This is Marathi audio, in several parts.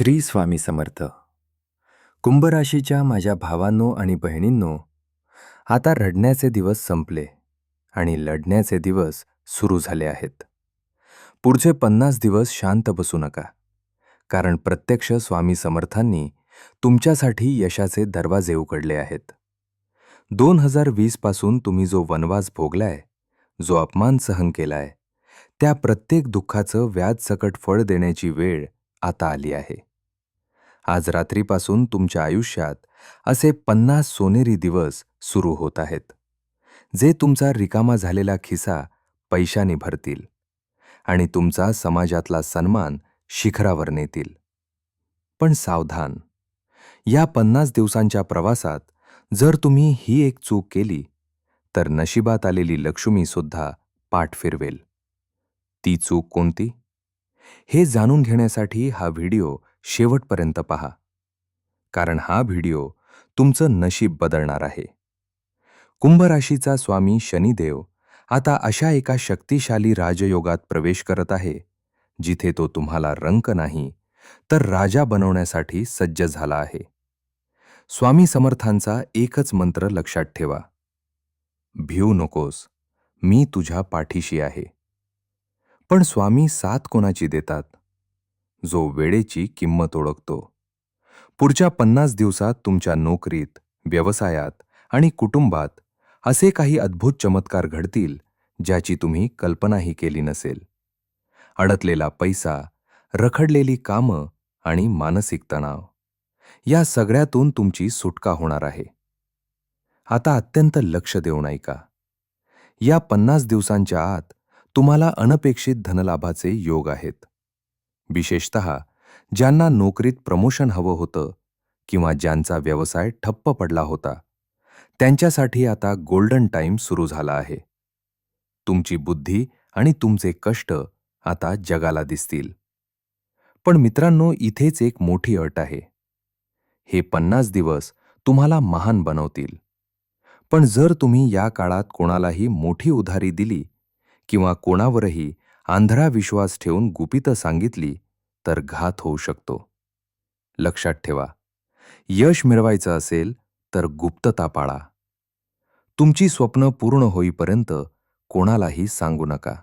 श्री स्वामी समर्थ. कुंभराशीच्या माझ्या भावांनो आणि बहिणींनो आता रडण्याचे दिवस संपले आणि लढण्याचे दिवस सुरू झाले आहेत. पुढचे पन्नास दिवस शांत बसू नका कारण प्रत्यक्ष स्वामी समर्थांनी तुमच्यासाठी यशाचे दरवाजे उघडले आहेत. दोन हजार वीसपासून तुम्ही जो वनवास भोगलाय जो अपमान सहन केलाय त्या प्रत्येक दुःखाचं व्याज सकट फळ देण्याची वेळ आता आली आहे. आज रात्रीपासून तुमच्या आयुष्यात असे पन्नास सोनेरी दिवस सुरू होत आहेत. जे तुमचा रिकामा झालेला खिसा पैशाने भरतील आणि तुमचा समाजातला सन्मान शिखरावर नेतील. पण सावधान या पन्नास दिवसांच्या प्रवासात जर तुम्ही ही एक चूक केली तर नशिबात आलेली लक्ष्मी सुद्धा पाठ फिरवेल. ती चूक कोणती? हे जाणून घेण्यासाठी हा व्हिडिओ शेवटपर्यंत पहा. कारण हा व्हिडिओ तुमचं नशीब बदलणार आहे. कुंभराशीचा स्वामी शनिदेव आता अशा एका शक्तिशाली राजयोगात प्रवेश करत आहे जिथे तो तुम्हाला रंक नाही तर राजा बनवण्यासाठी सज्ज झाला आहे. स्वामी समर्थांचा एकच मंत्र लक्षात ठेवा. भिऊ नकोस मी तुझ्या पाठीशी आहे. पण स्वामी साथ कोणाची देतात? जो वेळेची किंमत ओळखतो. पुढच्या पन्नास दिवसात तुमच्या नोकरीत व्यवसायात आणि कुटुंबात असे काही अद्भुत चमत्कार घडतील ज्याची तुम्ही कल्पनाही केली नसेल. अडकलेला पैसा रखडलेली कामं आणि मानसिक तणाव या सगळ्यातून तुमची सुटका होणार आहे. आता अत्यंत लक्ष देऊन ऐका. या पन्नास दिवसांच्या आत तुम्हाला अनपेक्षित धनलाभाचे योग आहेत. विशेषत ज्यांना नोकरीत प्रमोशन हवं होतं किंवा ज्यांचा व्यवसाय ठप्प पडला होता त्यांच्यासाठी आता गोल्डन टाईम सुरू झाला आहे. तुमची बुद्धी आणि तुमचे कष्ट आता जगाला दिसतील. पण मित्रांनो इथेच एक मोठी अट आहे. हे पन्नास दिवस तुम्हाला महान बनवतील. पण जर तुम्ही या काळात कोणालाही मोठी उधारी दिली किंवा कोणावरही आंधळा विश्वास ठेवून गुपितं सांगितली तर घात होऊ शकतो. लक्षात ठेवा यश मिळवायचं असेल तर गुप्तता पाळा. तुमची स्वप्न पूर्ण होईपर्यंत कोणालाही सांगू नका.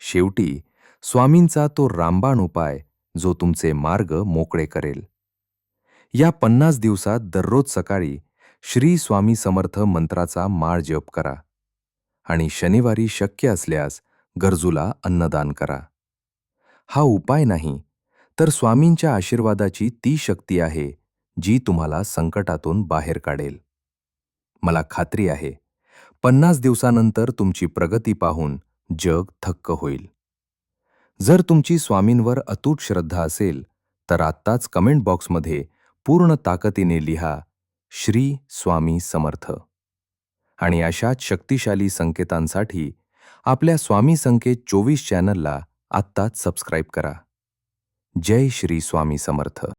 शेवटी स्वामींचा तो रामबाण उपाय जो तुमचे मार्ग मोकळे करेल. या पन्नास दिवसात दररोज सकाळी श्री स्वामी समर्थ मंत्राचा माळ जप करा आणि शनिवारी शक्य असल्यास गरजूला अन्नदान करा. हा उपाय नाही तर स्वामींच्या आशीर्वादाची ती शक्ती आहे जी तुम्हाला संकटातून बाहेर काढेल. मला खात्री आहे पन्नास दिवसानंतर तुमची प्रगती पाहून जग थक्क होईल. जर तुमची स्वामींवर अतूट श्रद्धा असेल तर आत्ताच कमेंट बॉक्समध्ये पूर्ण ताकदीने लिहा श्री स्वामी समर्थ. आणि अशाच शक्तिशाली संकेतांसाठी आपल्या स्वामी संकेत चोवीस चॅनलला आत्ताच सबस्क्राईब करा. जय श्री स्वामी समर्थ.